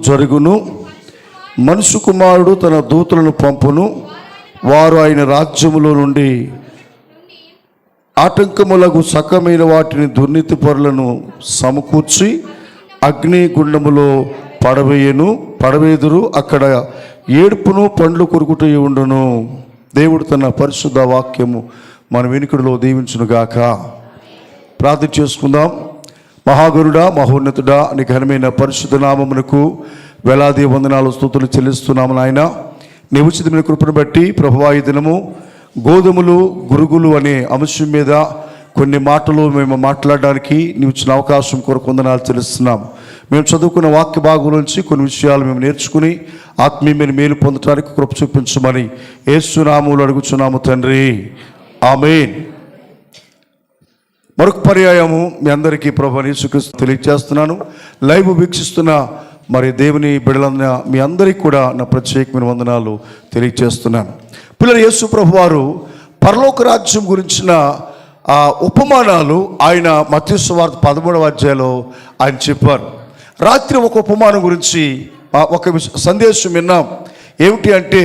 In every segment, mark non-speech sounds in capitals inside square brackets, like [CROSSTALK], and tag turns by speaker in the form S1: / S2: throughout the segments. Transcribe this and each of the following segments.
S1: జరుగును. మనుషు కుమారుడు తన దూతలను పంపును. వారు ఆయన రాజ్యములో నుండి ఆటంకములకు సకమైన వాటిని దుర్నీతి పొరలను సమకూర్చి అగ్ని గుండములో పడవేయను. పడవేదురు అక్కడ ఏడుపును పండ్లు కొరుకుటూ ఉండును. దేవుడు తన పరిశుద్ధ వాక్యము మన వెనుకడిలో దీవించునుగాక. ప్రార్థన చేసుకుందాం. మహాగురుడా మహోన్నతుడా నీ ఘనమైన పరిశుద్ధ నామమునకు వేలాది వందనాలు స్థుతులు చెల్లిస్తున్నాము నాయన. నీ ఉచితమైన కృపను బట్టి ప్రభువాయి దినము గోధుమలు గురుగులు అనే అంశం మీద కొన్ని మాటలు మేము మాట్లాడడానికి నీవు ఇచ్చిన అవకాశం కొరకు వందనాలు చెల్లిస్తున్నాం. మేము చదువుకున్న వాక్య భాగం నుంచి కొన్ని విషయాలు మేము నేర్చుకుని ఆత్మీయమైన మేలు పొందడానికి కృప చూపించమని ఏసునాములు అడుగుచున్నాము తండ్రి. ఆమెన్. మరొక పర్యాయము మీ అందరికీ ప్రభుని యేసుక్రీస్తు తెలియజేస్తున్నాను లైవ్ వీక్షిస్తున్న మరి దేవుని బిడలన్న మీ అందరికీ కూడా నా ప్రత్యేకమైన వందనాలు తెలియజేస్తున్నాను పిల్లలు యేసు ప్రభు వారు పరలోక రాజ్యం గురించిన ఆ ఉపమానాలు ఆయన మత్స్యవార్త పదమూడవ అధ్యాయంలో ఆయన చెప్పారు. రాత్రి ఒక ఉపమానం గురించి ఒక సందేశం విన్నాం. ఏమిటి అంటే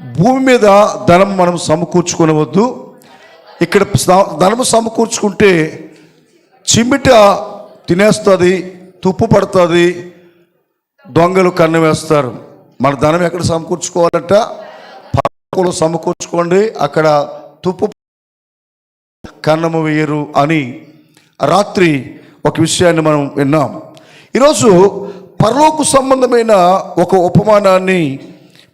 S1: భూమి మీద ధనం మనం సమకూర్చుకునవద్దు ఇక్కడ ధనము సమకూర్చుకుంటే చిమిట తినేస్తుంది తుప్పు పడుతుంది దొంగలు కన్ను వేస్తారు. మన ధనం ఎక్కడ సమకూర్చుకోవాలంట? పక్కలు సమకూర్చుకోండి. అక్కడ తుప్పు కన్నము వేయరు అని రాత్రి ఒక విషయాన్ని మనం విన్నాం. ఈరోజు పరలోకు సంబంధమైన ఒక ఉపమానాన్ని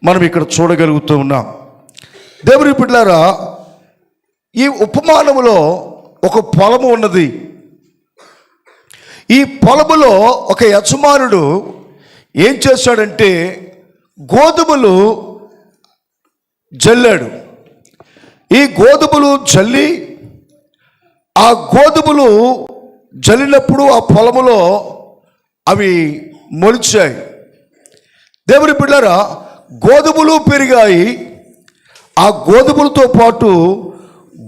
S1: మనం ఇక్కడ చూడగలుగుతూ ఉన్నాం. దేవుని పిల్లారా ఈ ఉపమానములో ఒక పొలము ఉన్నది. ఈ పొలములో ఒక యజమానుడు ఏం చేశాడంటే గోధుమలు జల్లాడు. ఈ గోధుమలు జల్లి ఆ గోధుమలు జల్లినప్పుడు ఆ పొలములో అవి మొలిచాయి. దేవుని బిడ్డారా గోధుమలు పెరిగాయి. ఆ గోధుమలతో పాటు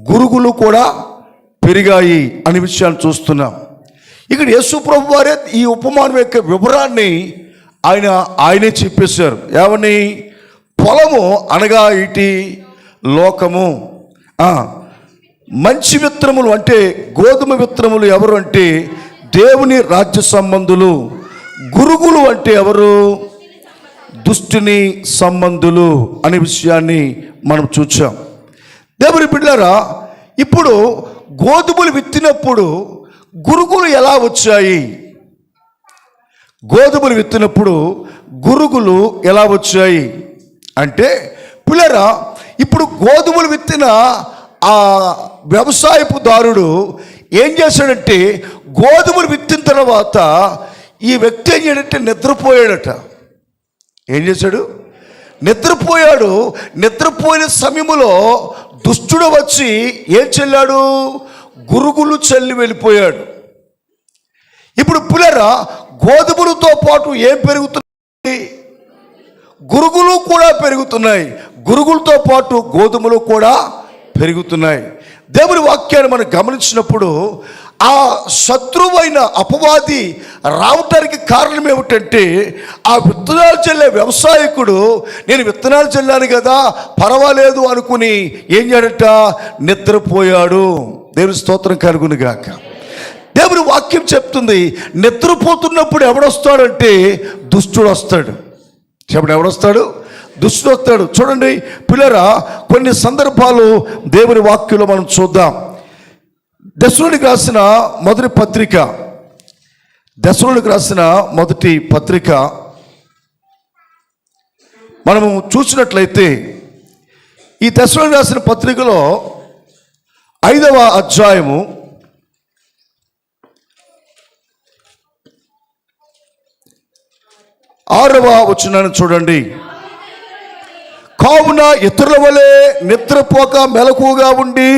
S1: గురుగులు కూడా పెరిగాయి అనే విషయాన్ని చూస్తున్నాం. ఇక్కడ యేసు ప్రభు వారే ఈ ఉపమానం యొక్క వివరాన్ని ఆయన ఆయనే చెప్పేశారు. ఏమని? పొలము అనగా ఇటి లోకము. మంచి విత్తనములు అంటే గోధుమ విత్తనములు ఎవరు అంటే? దేవుని రాజ్య సంబంధులు. గురుగులు అంటే ఎవరు? దుష్టిని సంబంధులు అనే విషయాన్ని మనం చూచాం. దేవుని బిడ్డారా ఇప్పుడు గోధుమలు విత్తినప్పుడు గురుగులు ఎలా వచ్చాయి? గోధుమలు విత్తినప్పుడు గురుగులు ఎలా వచ్చాయి? అంటే పిల్లరా ఇప్పుడు గోధుమలు విత్తిన ఆ వ్యవసాయపు దారుడు ఏం చేశాడంటే గోధుమలు విత్తిన తర్వాత ఈ వ్యక్తి ఏం చేయడంటే నిద్రపోయాడట. ఏం చేశాడు? నిద్రపోయాడు. నిద్రపోయిన సమయంలో దుష్టుడు వచ్చి ఏం చెల్లాడు? గురుగులు చల్లి వెళ్ళిపోయాడు. ఇప్పుడు పులరా గోధుమలతో పాటు ఏం పెరుగుతుంది? గురుగులు కూడా పెరుగుతున్నాయి. గురుగులతో పాటు గోధుమలు కూడా పెరుగుతున్నాయి. దేవుని వాక్యాన్ని మనం గమనించినప్పుడు ఆ శత్రువైన అపవాది రావటానికి కారణం ఏమిటంటే ఆ విత్తనాలు చల్లే వ్యవసాయకుడు నేను విత్తనాలు చల్లాను కదా పర్వాలేదు అనుకుని ఏం చేయడట? నిద్రపోయాడు. దేవుని స్తోత్రం కలుగును గాక. దేవుని వాక్యం చెప్తుంది నిద్రపోతున్నప్పుడు ఎవడొస్తాడంటే దుష్టుడు వస్తాడు చెప్పండి ఎవడొస్తాడు? దుష్టుడు వస్తాడు చూడండి పిల్లరా కొన్ని సందర్భాలు దేవుని వాక్యంలో మనం చూద్దాం. దశలోనికి రాసిన మొదటి పత్రిక దశలోనికి రాసిన మొదటి పత్రిక. మనము చూసినట్లయితే ఈ దశలోనికి రాసిన పత్రికలో ఐదవ అధ్యాయము ఆరవ వచనాన్ని చూడండి. కావున ఇతరుల వలె నిద్రపోక మెలకుగా ఉండి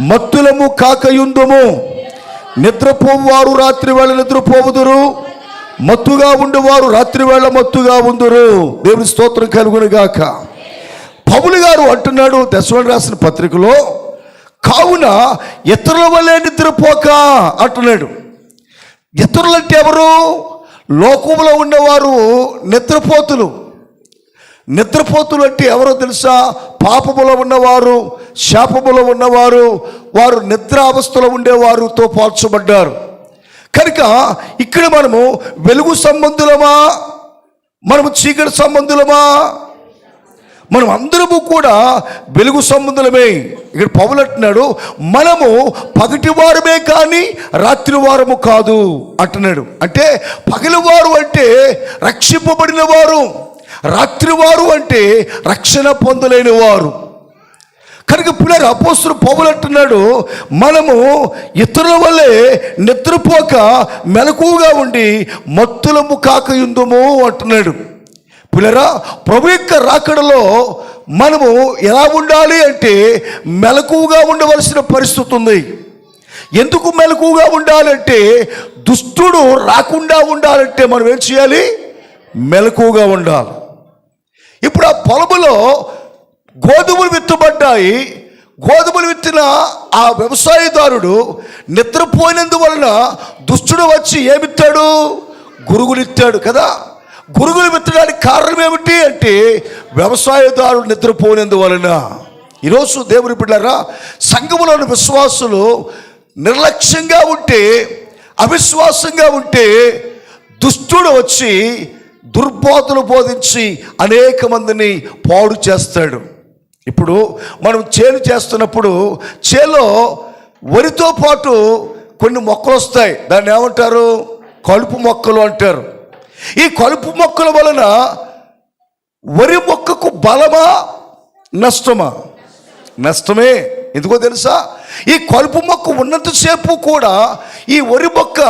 S1: మత్తులము కాకయుందుము. నిద్రపోవారు రాత్రి వేళ నిద్రపోవుదురు. మత్తుగా ఉండేవారు రాత్రి వేళ మత్తుగా ఉందరు దేవుని స్తోత్రం కలుగును గాక పౌలు గారు అంటున్నాడు దశవని రాసిన పత్రికలో కావున ఇతరుల వల్లే నిద్రపోక అంటున్నాడు. ఇతరులంటే ఎవరు? లోకంలో ఉండేవారు నిద్రపోతులు. నిద్రపోతులు అంటే ఎవరో తెలుసా? పాపములో ఉన్నవారు శాపములో ఉన్నవారు వారు నిద్ర అవస్థలో ఉండేవారుతో పోల్చబడ్డారు. కనుక ఇక్కడ మనము వెలుగు సంబంధులమా? మనము చీకటి సంబంధులమా? మనం అందరము కూడా వెలుగు సంబంధులమే. ఇక్కడ పౌలు అంటున్నాడు మనము పగటి వారమే కానీ రాత్రి వారము కాదు అంటున్నాడు. అంటే పగలివారు అంటే రక్షింపబడిన వారు. రాత్రివారు అంటే రక్షణ పొందలేని వారు కనుక పిల్లలు అపోస్తులు పౌలు అంటున్నాడు మనము ఇతరుల వల్లే నిద్రపోక మెలకుగా ఉండి మత్తులము కాకయుందుము అంటున్నాడు. పిల్లరా ప్రభు యొక్క రాకడలో మనము ఎలా ఉండాలి అంటే మెలకుగా ఉండవలసిన పరిస్థితి ఉంది. ఎందుకు మెలకుగా ఉండాలంటే దుష్టుడు రాకుండా ఉండాలంటే మనం ఏం చేయాలి? మెలకుగా ఉండాలి. ఇప్పుడు ఆ పొలములో గోధుమలు విత్తబడ్డాయి. గోధుమలు విత్తిన ఆ వ్యవసాయదారుడు నిద్రపోయినందువలన దుష్టుడు వచ్చి ఏమిత్తాడు? గురుగులిత్తాడు కదా. గురుగులు విత్తడానికి కారణం ఏమిటి అంటే వ్యవసాయదారుడు నిద్రపోయినందువలన. ఈరోజు దేవుని బిడ్డారా సంఘములోని విశ్వాసులు నిర్లక్ష్యంగా ఉంటే అవిశ్వాసంగా ఉంటే దుష్టుడు వచ్చి దుర్బోధలు బోధించి అనేక మందిని పాడు చేస్తాడు. ఇప్పుడు మనం చేను చేస్తున్నప్పుడు చేలో వరితో పాటు కొన్ని మొక్కలు వస్తాయి. దాన్ని ఏమంటారు? కలుపు మొక్కలు అంటారు. ఈ కలుపు మొక్కల వలన వరి మొక్కకు బలమా నష్టమా? నష్టమే. ఎందుకో తెలుసా? ఈ కలుపు మొక్క ఉన్నంతసేపు కూడా ఈ వరి మొక్క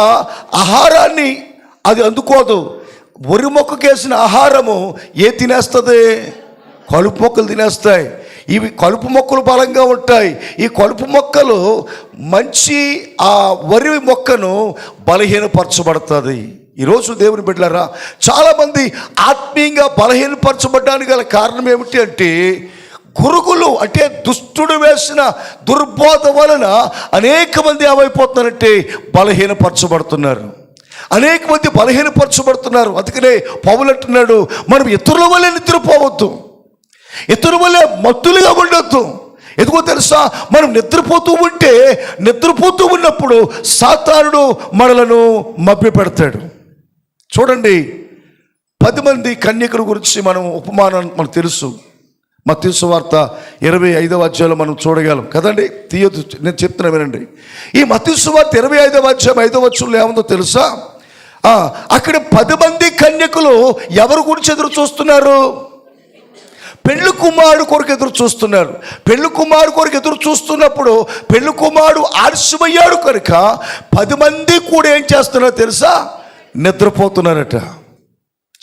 S1: ఆహారాన్ని అది అందుకోదు. వరి మొక్కకేసిన ఆహారము ఏ తినేస్తుంది? కలుపు మొక్కలు తినేస్తాయి. ఇవి కలుపు మొక్కలు బలంగా ఉంటాయి. ఈ కలుపు మొక్కలు మంచి ఆ వరి మొక్కను బలహీనపరచబడుతుంది. ఈరోజు దేవుని బిడ్డలారా చాలామంది ఆత్మీయంగా బలహీనపరచబడ్డానికి గల కారణం ఏమిటి అంటే గురుగులు అంటే దుష్టుడు వేసిన దుర్బోధ వలన అనేక మంది ఏమైపోతున్నారంటే బలహీనపరచబడుతున్నారు. అనేక మంది బలహీనపరచబడుతున్నారు. అందుకనే పౌలు అంటున్నాడు మనం ఇతరుల వల్ల నిద్రపోవద్దు. ఇతరుల వల్ల మత్తులుగా ఉండొద్దు. ఎందుకో తెలుసా? మనం నిద్రపోతూ ఉంటే నిద్రపోతూ ఉన్నప్పుడు సాతానుడు మనలను మభ్య పెడతాడు చూడండి పది మంది కన్యకుల గురించి మనం ఉపమానం మనకు తెలుసు. మత్స్సు వార్త ఇరవై ఐదవ అధ్యాయంలో మనం చూడగలం. కదండి? తీయదు నేను చెప్తున్నా వినండి. ఈ మతీసు వార్త ఇరవై ఐదవ అధ్యాయం ఐదవ వచ్చంలో ఏముందో తెలుసా? అక్కడ పది మంది కన్యకులు ఎవరి గురించి ఎదురు చూస్తున్నారు? పెళ్ళి కుమారుడు కొరకు ఎదురు చూస్తున్నారు. పెళ్ళి కుమారుడు కొరకు ఎదురు చూస్తున్నప్పుడు పెళ్ళి కుమారుడు ఆలస్యమయ్యాడు కనుక పది మంది కూడా ఏం చేస్తున్నారో తెలుసా? నిద్రపోతున్నారట.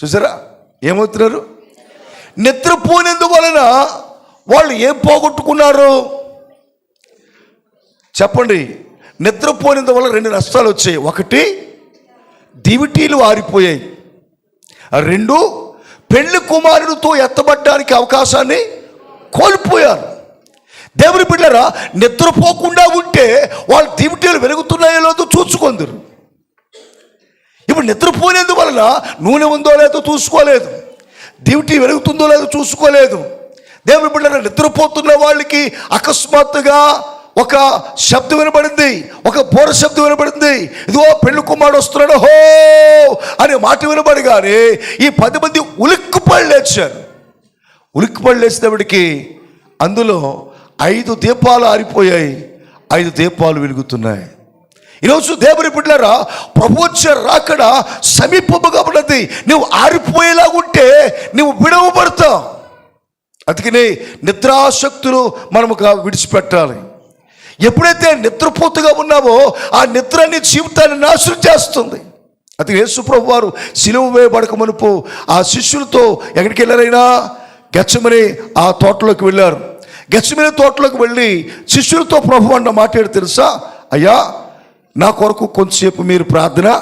S1: చూసారా? ఏమవుతున్నారు? నిద్రపోయినందువలన వాళ్ళు ఏం పోగొట్టుకున్నారు? చెప్పండి. నిద్రపోయినందువల్ల రెండు నష్టాలు వచ్చాయి. ఒకటి దివిటీలు ఆరిపోయాయి. రెండు పెళ్ళి కుమారుడితో ఎత్తబడ్డానికి అవకాశాన్ని కోల్పోయారు. దేవుని బిడ్డరా నిద్రపోకుండా ఉంటే వాళ్ళ దివిటీలు వెలుగుతున్నాయో లేదో చూసుకుందరు. ఇప్పుడు నిద్రపోయినందువలన నూనె ఉందో లేదో చూసుకోలేదు. దివిటీ వెలుగుతుందో లేదో చూసుకోలేదు. దేవుని బిడ్డరా నిద్రపోతున్న వాళ్ళకి అకస్మాత్తుగా ఒక శబ్దం వినబడింది ఒక బోర శబ్దం వినబడింది. ఇదిగో పెళ్ళి కుమారుడు వస్తున్నాడు. హో! అనే మాట వినబడగానే ఈ పది మంది ఉలిక్కుపడి లేచారు. ఉలిక్కుపడి లేచినప్పటికీ అందులో ఐదు దీపాలు ఆరిపోయాయి. ఐదు దీపాలు వెలుగుతున్నాయి. ఈరోజు దేవుని బిడ్డలారా ప్రభు వచ్చే రాకడ సమీపముగా ఉన్నది. నువ్వు ఆరిపోయేలా ఉంటే నువ్వు విడవబడతావు. అందుకని నిద్రాశక్తులు మనము విడిచిపెట్టాలి. ఎప్పుడైతే నిద్రపోతుగా ఉన్నావో ఆ నిద్ర నీ జీవితాన్ని నాశనం చేస్తుంది. అది యేసుప్రభు వారు సిలువ వేయబడక మునుపు ఆ శిష్యులతో ఎక్కడికి వెళ్ళారైనా? గచ్చమని ఆ తోటలోకి వెళ్ళారు. గచ్చమని తోటలోకి వెళ్ళి శిష్యులతో ప్రభు అన్న మాట్లాడి తెలుసా? అయ్యా నా కొరకు కొంతసేపు మీరు ప్రార్థన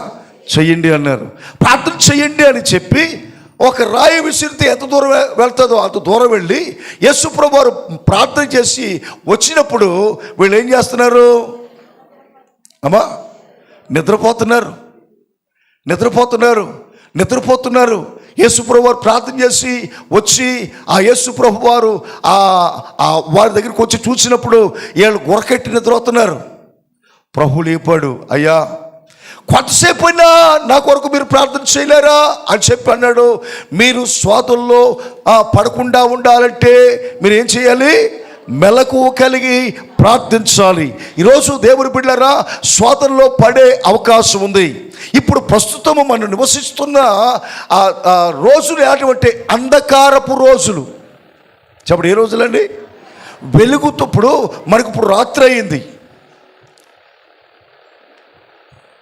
S1: చెయ్యండి అన్నారు. ప్రార్థన చెయ్యండి అని చెప్పి ఒక రాయి విసిరితే ఎంత దూరం వెళ్తుందో అంత దూరం వెళ్ళి యశుప్రభు వారు ప్రార్థన చేసి వచ్చినప్పుడు వీళ్ళు ఏం చేస్తున్నారు? అమ్మా నిద్రపోతున్నారు. నిద్రపోతున్నారు. నిద్రపోతున్నారు. యేసుప్రభు వారు ప్రార్థన చేసి వచ్చి ఆ యేసుప్రభు వారు ఆ వారి దగ్గరికి వచ్చి చూసినప్పుడు వీళ్ళు గురకెట్టి నిద్రపోతున్నారు. ప్రభు లేపాడు. అయ్యా కొంతసేపు అయినా నా కొరకు మీరు ప్రార్థన చేయలేరా అని చెప్పి అన్నాడు. మీరు స్వాతుల్లో పడకుండా ఉండాలంటే మీరు ఏం చేయాలి? మెలకు కలిగి ప్రార్థించాలి. ఈరోజు దేవుని బిడ్డరా స్వాతంలో పడే అవకాశం ఉంది. ఇప్పుడు ప్రస్తుతము మనం నివసిస్తున్న ఆ రోజులు ఎటువంటి అంధకారపు రోజులు. చెప్పండి ఏ రోజులండి? వెలుగుతప్పుడు మనకు ఇప్పుడు రాత్రి అయింది.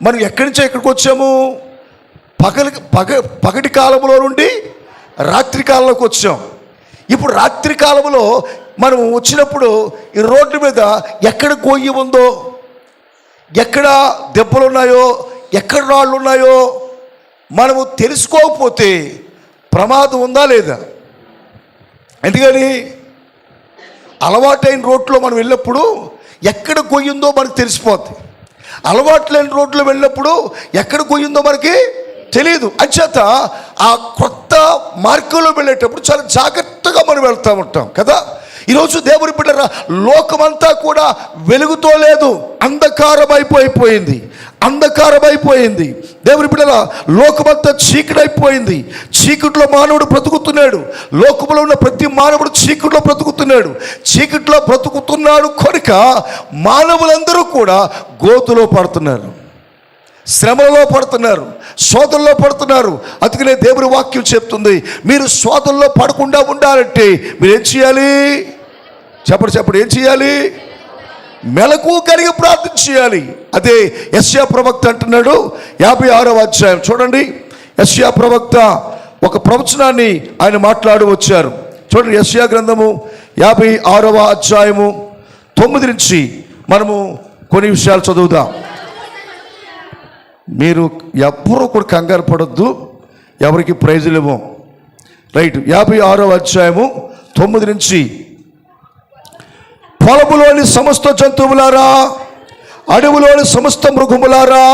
S1: మనం ఎక్కడి నుంచో ఎక్కడికి వచ్చాము? పగలి పగ పగటి కాలంలో నుండి రాత్రి కాలంలోకి వచ్చాం. ఇప్పుడు రాత్రి కాలంలో మనం వచ్చినప్పుడు ఈ రోడ్డు మీద ఎక్కడ గొయ్యి ఉందో ఎక్కడ దెబ్బలు ఉన్నాయో ఎక్కడ రాళ్ళు ఉన్నాయో మనము తెలుసుకోకపోతే ప్రమాదం ఉందా లేదా? ఎందుకని? అలవాటైన రోడ్లో మనం వెళ్ళినప్పుడు ఎక్కడ గొయ్యిందో మనకు తెలిసిపోద్ది. అలవాటు లేని రోడ్లో వెళ్ళినప్పుడు ఎక్కడ కొయ్యిందో మనకి తెలియదు అంచేత ఆ కొత్త మార్గంలో వెళ్ళేటప్పుడు చాలా జాగ్రత్తగా మనం వెళ్తూ ఉంటాం కదా? ఈరోజు దేవుని బిడ్డరా లోకమంతా కూడా వెలుగుతో లేదు అంధకారం అయిపోయిపోయింది అంధకారం అయిపోయింది దేవుని బిడ్డల లోకమంతా చీకటైపోయింది చీకట్లో మానవుడు బ్రతుకుతున్నాడు లోకంలో ఉన్న ప్రతి మానవుడు చీకట్లో బ్రతుకుతున్నాడు చీకట్లో బ్రతుకుతున్నాడు కనుక మానవులందరూ కూడా గోతులో పడుతున్నారు శ్రమలో పడుతున్నారు శోధనలో పడుతున్నారు. అందుకనే దేవుని వాక్యం చెప్తుంది మీరు శోధనలో పడకుండా ఉండాలంటే మీరు ఏం చేయాలి? చెప్పడు చెప్పడు ఏం చేయాలి? మెలకు కలిగి ప్రార్థన చేయాలి. అదే యశ్యా ప్రవక్త అంటున్నాడు యాభై ఆరవ అధ్యాయం. చూడండి యశ్యా ప్రవక్త ఒక ప్రవచనాన్ని ఆయన మాట్లాడు వచ్చారు. చూడండి యశ్యా గ్రంథము యాభై ఆరవ అధ్యాయము తొమ్మిది నుంచి మనము కొన్ని విషయాలు చదువుదాం. మీరు ఎవ్వరూ కూడా కంగారు పడొద్దు ఎవరికి ప్రైజులు ఇవ్వం రైట్ యాభై ఆరవ అధ్యాయము తొమ్మిది నుంచి పొలములోని సమస్త జంతువులారా అడవులోని సమస్త మృగములారా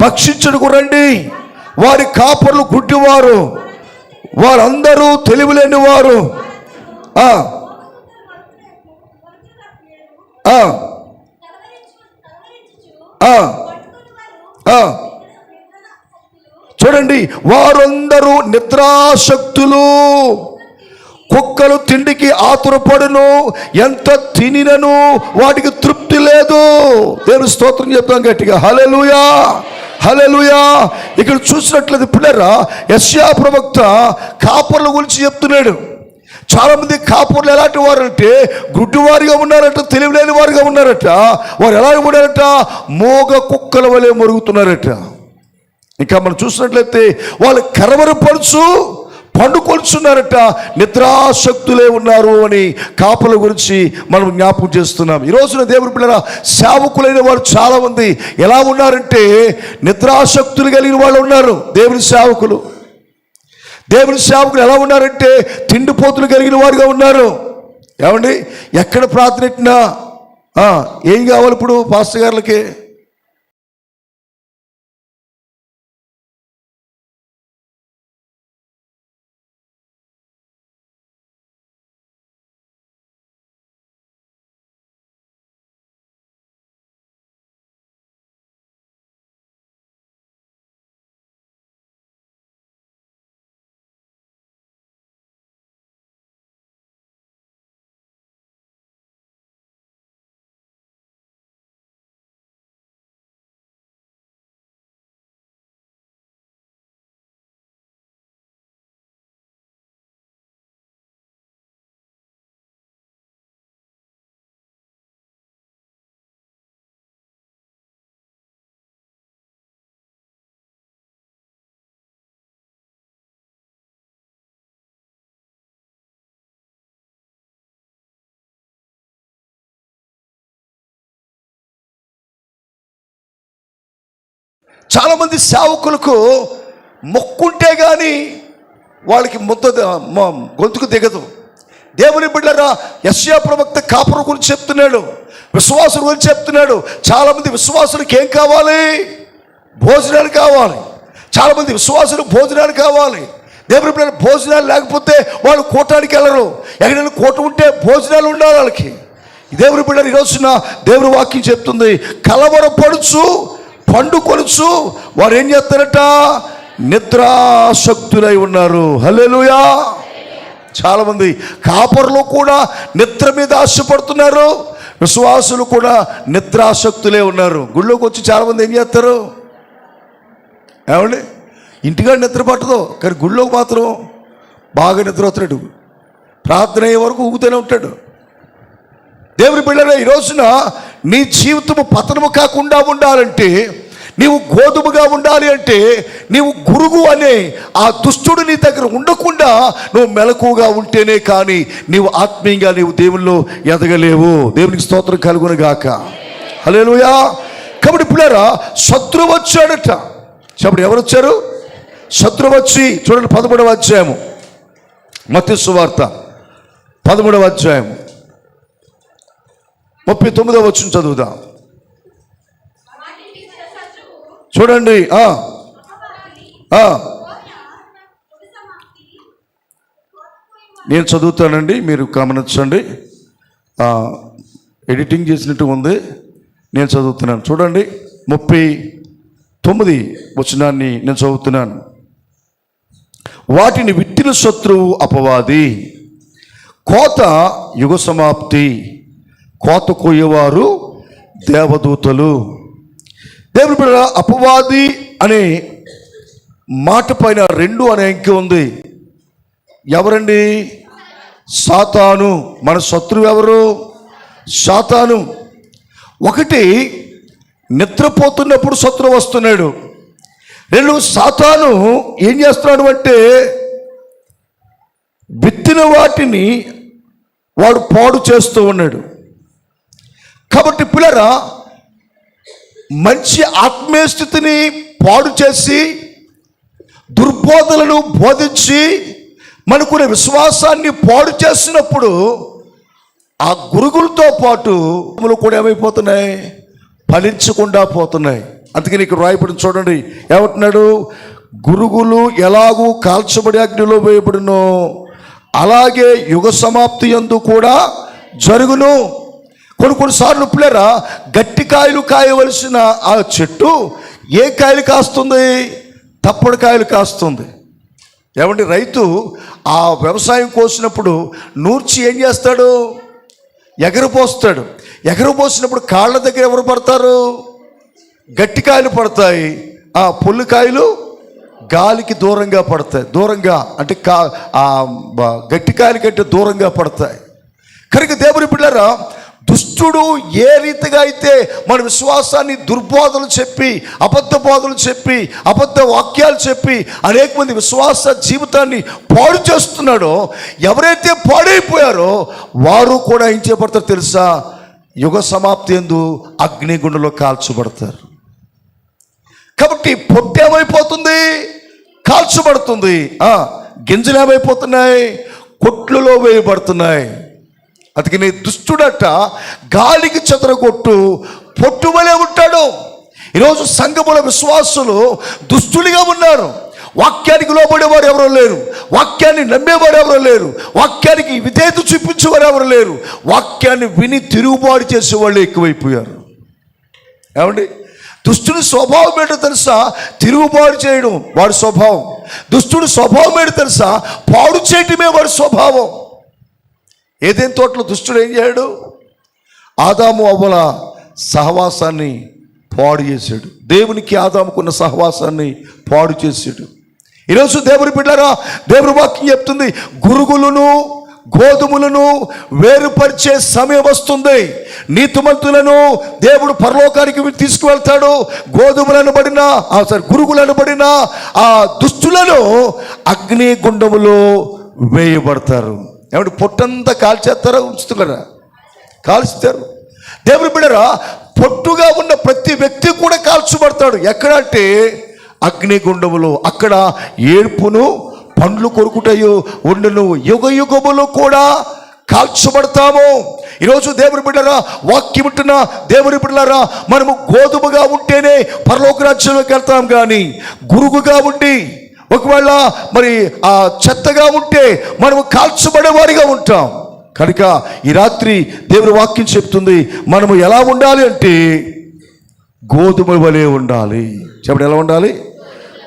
S1: భక్షించుడుకు రండి. వారి కాపర్లు గుడ్డివారు వారందరూ తెలివిలేని వారు. చూడండి వారందరూ నిద్రాశక్తులు. కుక్కలు తిండికి ఆతురపడును. ఎంత తినినను వాటికి తృప్తి లేదు. దేవుని స్తోత్రం చెప్తాం గట్టిగా. హలెలుయా హలెలుయా ఇక్కడ చూసినట్లయితే పిల్లరా యశ్యా ప్రవక్త కాపర్ల గురించి చెప్తున్నాడు. చాలామంది కాపుర్లు కాపర్లు ఎలాంటి వారు అంటే గుడ్డివారిగా ఉన్నారట తెలివిలేని వారుగా ఉన్నారట. వారు ఎలా ఉన్నారట మోగ కుక్కల వలె మరుగుతున్నారట. ఇంకా మనం చూసినట్లయితే వాళ్ళు కరవరపరుచు పండుకొలుచున్నారట నిద్రాశక్తులే ఉన్నారు అని కాపుల గురించి మనం జ్ఞాపకం చేస్తున్నాం. ఈ రోజున దేవుని పిల్లల సేవకులైన వారు చాలామంది ఎలా ఉన్నారంటే నిద్రాశక్తులు కలిగిన వాళ్ళు ఉన్నారు దేవుని సేవకులు. దేవుని సేవకులు ఎలా ఉన్నారంటే తిండిపోతులు కలిగిన వారుగా ఉన్నారు. ఏమండి? ఎక్కడ ప్రార్థన ఎట్టినా ఏం కావాలి ఇప్పుడు పాస్టర్ గారులకి? చాలామంది సేవకులకు మొక్కుంటే కానీ వాళ్ళకి ముద్ద గొంతుకు దిగదు. దేవుని బిడ్డరా యశ్యా ప్రవక్త కాపురం గురించి చెప్తున్నాడు విశ్వాసుల గురించి చెప్తున్నాడు. చాలామంది విశ్వాసులకు ఏం కావాలి? భోజనాలు కావాలి. చాలామంది విశ్వాసులు భోజనాలు కావాలి. దేవుని బిడ్డ భోజనాలు లేకపోతే వాళ్ళు కూటానికి వెళ్ళరు. ఎక్కడైనా కూట ఉంటే భోజనాలు ఉండాలి వాళ్ళకి. దేవుని బిడ్డ ఈరోజున దేవుని వాక్యం చెప్తుంది కలవరపడుచు పండు కొలుసు వారు ఏం చేస్తారట? నిద్రాశక్తులై ఉన్నారు. హల్లెలూయా. చాలామంది కాపర్లు కూడా నిద్ర మీద ఆశపడుతున్నారు. విశ్వాసులు కూడా నిద్రాశక్తులే ఉన్నారు. గుళ్ళోకి వచ్చి చాలామంది ఏం చేస్తారు? ఏమండి? ఇంటికాడ నిద్ర పట్టదు కానీ గుళ్ళోకి మాత్రం బాగా నిద్ర అవుతున్నాడు ప్రార్థన అయ్యే వరకు ఊగుతూనే ఉంటాడు. దేవుని బిడ్డలే ఈ రోజున నీ జీవితము పతనము కాకుండా ఉండాలంటే నీవు గోధుమగా ఉండాలి అంటే నీవు గురుగు అనే ఆ దుష్టుడు నీ దగ్గర ఉండకుండా నువ్వు మెలకుగా ఉంటేనే కానీ నీవు ఆత్మీయంగా నీవు దేవుల్లో ఎదగలేవు. దేవునికి స్తోత్రం కలుగునగాక హలేలుయా కాబట్టి పిల్లరా శత్రువు వచ్చాడట. చెప్పండి ఎవరు వచ్చారు? శత్రువు వచ్చి చూడండి పదమూడవ అధ్యాయము. మత్స్సు సువార్త పదమూడవ అధ్యాయము. ముప్పై తొమ్మిదవ వచ్చిన చదువుదాం. చూడండి నేను చదువుతానండి మీరు గమనించండి. ఎడిటింగ్ చేసినట్టు ఉంది నేను చదువుతున్నాను. చూడండి ముప్పై తొమ్మిది వచనాన్ని నేను చదువుతున్నాను. వాటిని విట్టిన శత్రువు అపవాది కోత యుగ సమాప్తి. కోత కోయేవారు దేవదూతలు. దేవుని బిడ్డ అపవాది అనే మాట పైన రెండు అనే అంకె ఉంది. ఎవరండి? సాతాను. మన శత్రువు ఎవరు? సాతాను. ఒకటి నిద్రపోతున్నప్పుడు శత్రువు వస్తున్నాడు. రెండు సాతాను ఏం చేస్తున్నాడు అంటే విత్తిన వాటిని వాడు పాడు చేస్తూ ఉన్నాడు. కాబట్టి పిల్లరా మంచి ఆత్మీయ స్థితిని పాడు చేసి దుర్బోధలను బోధించి మనకున్న విశ్వాసాన్ని పాడు చేసినప్పుడు ఆ గురుగులతో పాటు కూడా ఏమైపోతున్నాయి? ఫలించకుండా పోతున్నాయి. అందుకని ఇక్కడ రాయబడిన చూడండి. ఏమంటున్నాడు? గురుగులు ఎలాగూ కాల్చబడి అగ్నిలో వేయబడినో? అలాగే యుగ సమాప్తి ఎందు కూడా జరుగును. కొన్ని కొన్నిసార్లు పిల్లరా గట్టి కాయలు కాయవలసిన ఆ చెట్టు ఏ కాయలు కాస్తుంది? తప్పుడు కాయలు కాస్తుంది. ఏమంటే రైతు ఆ వ్యవసాయం కోసినప్పుడు నూర్చి ఏం చేస్తాడు? ఎగరపోస్తాడు ఎగరపోసినప్పుడు కాళ్ళ దగ్గర ఎవరు పడతారు? గట్టి కాయలు పడతాయి. ఆ పుల్లికాయలు గాలికి దూరంగా పడతాయి. దూరంగా అంటే కా గట్టి కాయలు కంటే దూరంగా పడతాయి. కనుక దేవుని బిడ్డరా దుష్టుడు ఏ రీతిగా అయితే మన విశ్వాసాన్ని దుర్బోధలు చెప్పి అబద్ధ బోధలు చెప్పి అబద్ధ వాక్యాలు చెప్పి అనేక మంది విశ్వాస జీవితాన్ని పాడు చేస్తున్నాడో ఎవరైతే పాడైపోయారో వారు కూడా ఏం చేయబడతారు తెలుసా? యుగ సమాప్తి ఎందు అగ్నిగుండలో కాల్చబడతారు. కాబట్టి పొట్టేమైపోతుంది కాల్చబడుతుంది. గింజలు ఏమైపోతున్నాయి? కొట్లలో వేయబడుతున్నాయి. అందుకని దుష్టుడట గాలికి చెదరగొట్టు పొట్టు వలె ఉంటాడు. ఈరోజు సంఘముల విశ్వాసులు దుష్టులుగా ఉన్నారు. వాక్యానికి లోబడేవారు ఎవరో లేరు. వాక్యాన్ని నమ్మేవారు ఎవరో లేరు. వాక్యానికి విధేయత చూపించేవారు ఎవరు లేరు. వాక్యాన్ని విని తిరుగుబాటు చేసే వాళ్ళు ఎక్కువైపోయారు. ఏమండి? దుష్టుని స్వభావం ఏంటో తెలుసా? తిరుగుబాటు చేయడం వాడి స్వభావం. దుష్టుడి స్వభావం ఏంటో తెలుసా? పాడు చేయటమే వాడి స్వభావం. ఏదేం తోటలో దుష్టుడు ఏం చేయాడు? ఆదాము అవ్వల సహవాసాన్ని పాడు చేశాడు. దేవునికి ఆదాముకున్న సహవాసాన్ని పాడు చేశాడు. ఈరోజు దేవుని బిడ్డారా దేవుని వాక్యం చెప్తుంది గురుగులను గోధుమలను వేరుపరిచే సమయం వస్తుంది. నీతిమంతులను దేవుడు పరలోకానికి తీసుకువెళ్తాడు. గోధుమలను పడిన ఆ సారీ గురుగులను పడిన ఆ దుష్టులను అగ్ని గుండములో వేయబడతారు. ఏమంటే పొట్టంతా కాల్చేస్తారా? ఉంచుతున్నారా? కాల్చుతారు దేవుని బిడ్డరా పొట్టుగా ఉన్న ప్రతి వ్యక్తి కూడా కాల్చబడతాడు. ఎక్కడ అంటే అక్కడ ఏర్పును పండ్లు కొరుకుటయు ఉండును యుగ యుగములు కూడా కాల్చబడతాము. ఈరోజు దేవుని బిడ్డరా వాక్యం ఉంటున్న దేవుని బిడ్డలారా మనము గోధుమగా ఉంటేనే పరలోక రాజ్యంలోకి వెళ్తాం కానీ గురుగుగా ఉండి ఒకవేళ మరి ఆ చెత్తగా ఉంటే మనము కాల్చబడేవారిగా ఉంటాం. కనుక ఈ రాత్రి దేవుని వాక్యం చెప్తుంది మనము ఎలా ఉండాలి అంటే గోధుమ వలె ఉండాలి. చెప్పండి ఎలా ఉండాలి?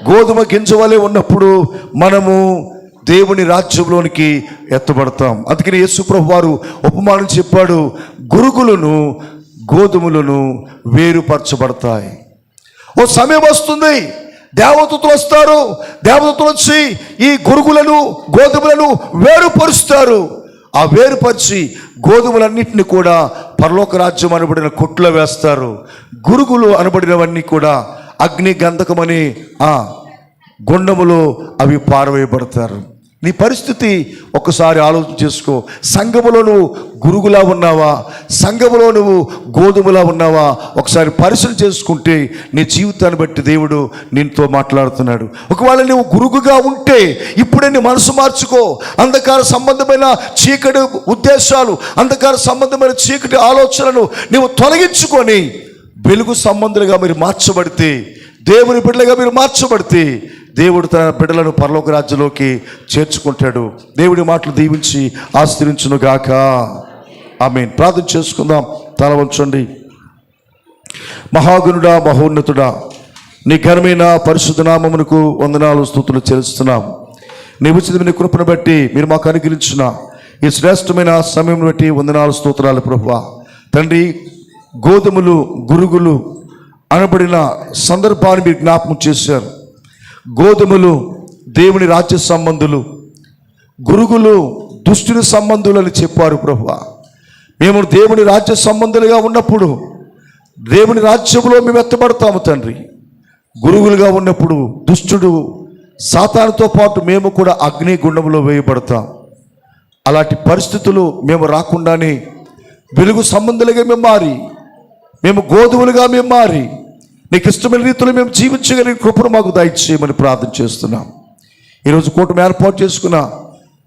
S1: గోధుమ గింజ వలె ఉన్నప్పుడు మనము దేవుని రాజ్యంలోనికి ఎత్తబడతాం. అందుకని యేసుప్రభు వారు ఉపమానం చెప్పాడు గురుగులను గోధుమలను వేరుపరచబడతాయి. ఓ సమయం వస్తుంది దేవదూతలు వస్తారు. దేవదూతలు వచ్చి ఈ గురుగులను గోధుమలను వేరుపరుస్తారు. ఆ వేరుపరిచి గోధుమలన్నింటిని కూడా పరలోక రాజ్యం అనబడిన కొట్లో వేస్తారు. గురుగులు అనబడినవన్నీ కూడా అగ్ని గంధకమని ఆ గుండములో అవి పారవేయబడతారు. నీ పరిస్థితి ఒకసారి ఆలోచన చేసుకో. సంఘములో నువ్వు గురుగులా ఉన్నావా? సంఘములో నువ్వు గోధుమలా ఉన్నావా? ఒకసారి పరిశీలన చేసుకుంటే నీ జీవితాన్ని బట్టి దేవుడు నీతో మాట్లాడుతున్నాడు. ఒకవేళ నువ్వు గురుగుగా ఉంటే ఇప్పుడే నీ మనసు మార్చుకో. అంధకార సంబంధమైన చీకటి ఉద్దేశాలు అంధకార సంబంధమైన చీకటి ఆలోచనలు నువ్వు తొలగించుకొని వెలుగు సంబంధులుగా మీరు మార్చబడితే దేవుని బిడ్డలుగా మీరు మార్చబడితే దేవుడు తన బిడ్డలను పరలోక రాజ్యంలోకి చేర్చుకుంటాడు. దేవుడి మాటలు దీవించి ఆశ్రయించును గాక. ఆమె ప్రార్థన చేసుకుందాం. తల ఉంచండి మహాగునుడా మహోన్నతుడా నీ ఘనమైన పరిశుద్ధ నామమునకు వందనాలు స్థుతులు చెల్లిస్తున్నాం. నీ ఉచితమైన కృపను బట్టి మీరు మాకు అనుగ్రహించిన ఈ శ్రేష్టమైన సమయం బట్టి వందనాలు స్తోత్రాలు ప్రభువ. తండ్రి గోధుమలు గురుగులు అనబడిన సందర్భాన్ని మీరు జ్ఞాపకం చేశారు. గోధుమలు దేవుని రాజ్య సంబంధులు గురుగులు దుష్టుని సంబంధులు అని చెప్పారు ప్రభు మేము దేవుని రాజ్య సంబంధులుగా ఉన్నప్పుడు దేవుని రాజ్యంలో మేము ఎత్తబడతాము తండ్రి. గురువులుగా ఉన్నప్పుడు దుష్టుడు సాతానుతో పాటు మేము కూడా అగ్ని గుండంలో వేయబడతాం. అలాంటి పరిస్థితులు మేము రాకుండానే వెలుగు సంబంధులుగా మేము మారి మేము గోధుమలుగా మేము మారి నీకు ఇష్టమైన రీతిలో మేము జీవించగలిగిన కృపను మాకు దయచేయమని ప్రార్థన చేస్తున్నాం. ఈరోజు కూటమి ఏర్పాటు చేసుకున్న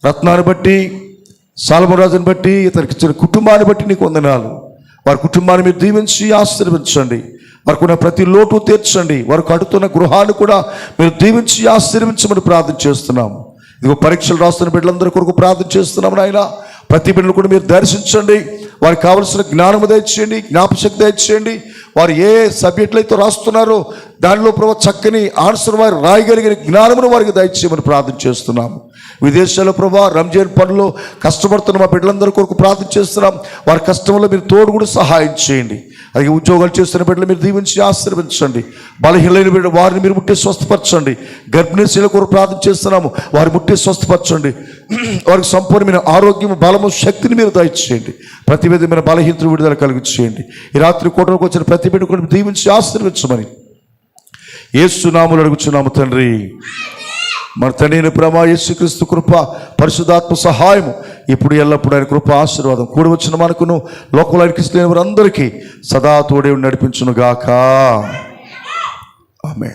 S1: రత్నాన్ని బట్టి సాలమరాజుని బట్టి ఇతనికి ఇచ్చిన కుటుంబాన్ని బట్టి నీకు వందనాలు. వారి కుటుంబాన్ని మీరు దీవించి ఆశీర్వించండి వారికి ఉన్న ప్రతి లోటు తీర్చండి. వారు కడుతున్న గృహాన్ని కూడా మీరు దీవించి ఆశీర్వించమని ప్రార్థన చేస్తున్నాము ఇదిగో పరీక్షలు రాస్తున్న బిడ్డలందరి కొరకు ప్రార్థన చేస్తున్నాము నాయన. ప్రతి బిడ్డలు కూడా మీరు దర్శించండి. వారికి కావలసిన జ్ఞానము దయచేయండి జ్ఞాపశక్తి దయచేయండి. వారు ఏ సబ్జెక్టులు అయితే రాస్తున్నారో దానిలో ప్రభు చక్కని ఆన్సర్ వారు రాయగలిగిన జ్ఞానమును వారికి దయచేయమని ప్రార్థన చేస్తున్నాము. విదేశాల్లో ప్రభా రంజాన్ పనులు కష్టపడుతున్న మా బిడ్డలందరి కొరకు ప్రార్థన చేస్తున్నాం. వారి కష్టంలో మీరు తోడు కూడా సహాయం చేయండి. అలాగే ఉద్యోగాలు చేస్తున్న బిడ్డలు మీరు దీవించి ఆశీర్వదించండి. బలహీనమైన బిడ్డ వారిని మీరు ముట్టి స్వస్థపరచండి. గర్భిణీ కొరకు ప్రార్థన చేస్తున్నాము వారి ముట్టి స్వస్థపరచండి. [CLEARS THROAT] వారికి సంపూర్ణమైన ఆరోగ్యము బలము శక్తిని మీరు దయచేయండి. ప్రతి విధమైన బలహీనతలు విడుదల కలిగి చేయండి. ఈ రాత్రి కూటమికి వచ్చిన ప్రతి బిడ్డ కూడా దీవించి ఆశీర్వించమని ఏసునాములు అడుగుచున్నాము తండ్రి. మన తండ్రి ప్రభా యేసుక్రీస్తు కృప పరిశుధాత్మ సహాయము. ఇప్పుడు ఎల్లప్పుడు ఆయన కృప ఆశీర్వాదం కూడి వచ్చిన మనకును. లోకంలో అనిపిస్తున్న వారందరికీ సదా తోడే నడిపించును గాక ఆమె